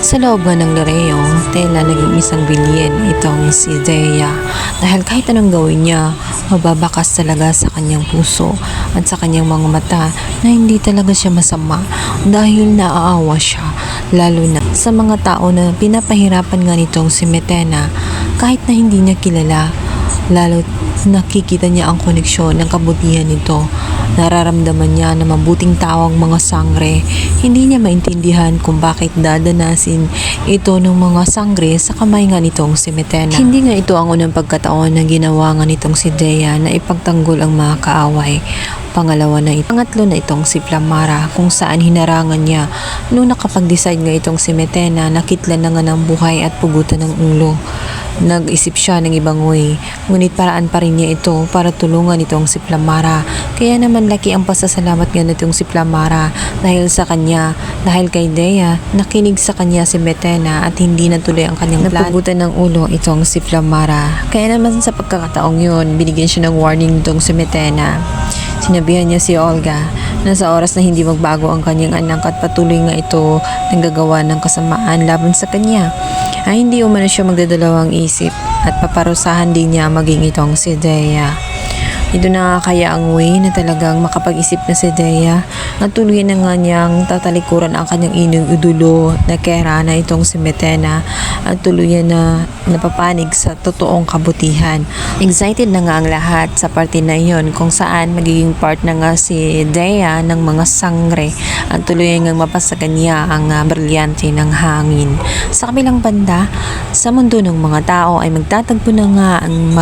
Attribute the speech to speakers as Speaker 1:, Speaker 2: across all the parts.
Speaker 1: Sa loob nga ng Loreo, tela naging isang bilyen itong si Dea. Dahil kahit anong gawin niya, mababakas talaga sa kanyang puso at sa kanyang mga mata na hindi talaga siya masama dahil naaawa siya lalo na sa mga tao na pinapahirapan nga nitong si Metena kahit na hindi niya kilala lalo nakikita niya ang koneksyon ng kabutihan nito. Nararamdaman niya na mabuting tao ang mga sangre. Hindi niya maintindihan kung bakit dadanasin ito ng mga sangre sa kamay nga nitong si Metena. Hindi nga ito ang unang pagkataon na ginawa nga nitong si Dea na ipagtanggol ang mga kaaway. Pangalawa na ito. Pangatlo na itong si Flamara kung saan hinarangan niya noong nakapag-decide nga itong si Metena nakitlan na nga ng buhay at pugutan ng ulo. Nag-isip siya ng ibang way, ngunit paraan pa rin niya ito para tulungan itong si Flamara. Kaya naman laki ang pasasalamat nga nitong si Flamara dahil sa kanya, dahil kay Dea, nakinig sa kanya si Metena at hindi natuloy ang kanyang plan. Napugutan ng ulo itong si Flamara. Kaya naman sa pagkakataong yun, binigyan siya ng warning itong si Metena. Sinabihan niya si Olga na sa oras na hindi magbago ang kanyang anak at patuloy nga ito nanggagawa ng kasamaan laban sa kanya, ay hindi umano siya magdadalawang isip at paparusahan din niya maging itong si Dea. Ito na nga kaya ang way na talagang makapag-isip na si Dea at tuloy na nga niyang tatalikuran ang kanyang inong udulo na kera na itong si Metena at tuluyan na napapanig sa totoong kabutihan. Excited na nga ang lahat sa parte na iyon kung saan magiging part na nga si Dea ng mga sangre at tuloy nga mapasa kanya ang ah, brilyante ng hangin. Sa kabilang banda, sa mundo ng mga tao ay magtatagpo na nga ang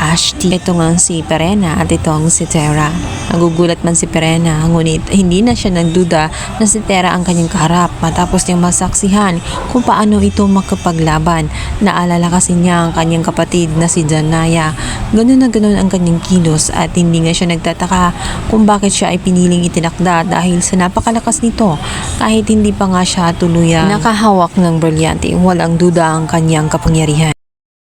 Speaker 1: mag-ashti. Ito nga si Perena at ito ang si Tera. Nagugulat man si Perena, ngunit hindi na siya nagduda na si Tera ang kanyang kaharap matapos niyang masaksihan kung paano ito makapaglaban. Naalala kasi niya ang kanyang kapatid na si Janaya. Ganun na ganun ang kanyang kilos at hindi nga siya nagtataka kung bakit siya ay piniling itinakda dahil sa napakalakas nito kahit hindi pa nga siya tuluyan nakahawak ng brilyante walang duda ang kanyang kapangyarihan.